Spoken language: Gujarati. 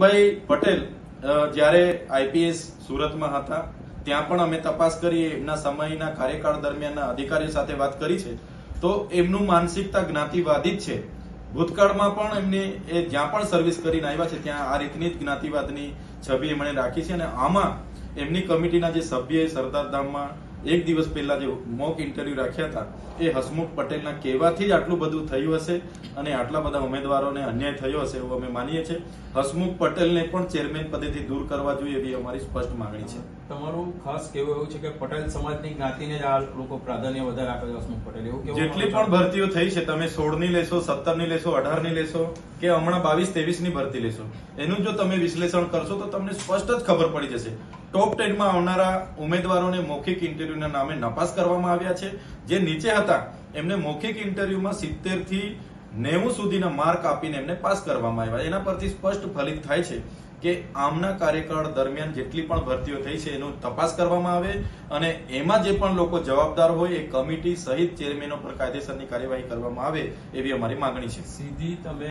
ભાઈ પટેલ જ્યારે આઈપીએસ સુરતમાં હતા, ત્યાં પણ અમે તપાસ કરી, એમના સમયના કાર્યકાળ દરમિયાનના અધિકારીઓ સાથે વાત કરી છે. તો એમનું માનસિકતા જ્ઞાતિવાદી જ છે. ભૂતકાળમાં પણ એમને એ જ્યાં પણ સર્વિસ કરીને આવ્યા છે, ત્યાં આ રીતની જ જ્ઞાતિવાદની છબી એમણે રાખી છે અને આમાં એમની કમિટીના જે સભ્ય સરદાર ધામમાં એક દિવસ પહેલા જે મોક ઇન્ટરવ્યુ રાખ્યા હતા એ હસમુખ પટેલના કહેવાથી જ આટલું બધું થયું હશે અને આટલા બધા ઉમેદવારોને અન્યાય થયો હશે એવું અમે માનીએ છીએ. હસમુખ પટેલને પણ ચેરમેન પદેથી દૂર કરવા જોઈએ એવી અમારી સ્પષ્ટ માંગણી છે. તમારું ખાસ કહેવું એવું છે કે પટેલ સમાજની જ્ઞાતિને જ આ લોકો પ્રાધાન્ય વધારે આપે છે હસમુખ પટેલ. એવું જેટલી પણ ભરતીઓ થઈ છે તમે સોળની લેશો સત્તરની લેશો અઢારની લેશો કે હમણાં બાવીસની ભરતી લેશો એનું જો તમે વિશ્લેષણ કરશો તો તમને સ્પષ્ટ જ ખબર પડી જશે. ટોપ ટેનમાં આવનારા ઉમેદવારોને મૌખિક ઇન્ટરવ્યુના નામે નપાસ કરવામાં આવ્યા છે. જે નીચે હતા, એમને મૌખિક ઇન્ટરવ્યુમાં સિત્તેરથી નેવું સુધીના માર્ક આપીને એમને પાસ કરવામાં આવ્યા. એના પરથી સ્પષ્ટ ફલિત થાય છે કે આમના કાર્યકાળ દરમિયાન જેટલી પણ ભરતીઓ થઈ છે, એનો તપાસ કરવામાં આવે અને એમાં જે પણ લોકો જવાબદાર હોય, એ કમિટી સહિત ચેરમેનો પર કાયદેસરની કાર્યવાહી કરવામાં આવે એવી અમારી માંગણી છે. સીધી તમે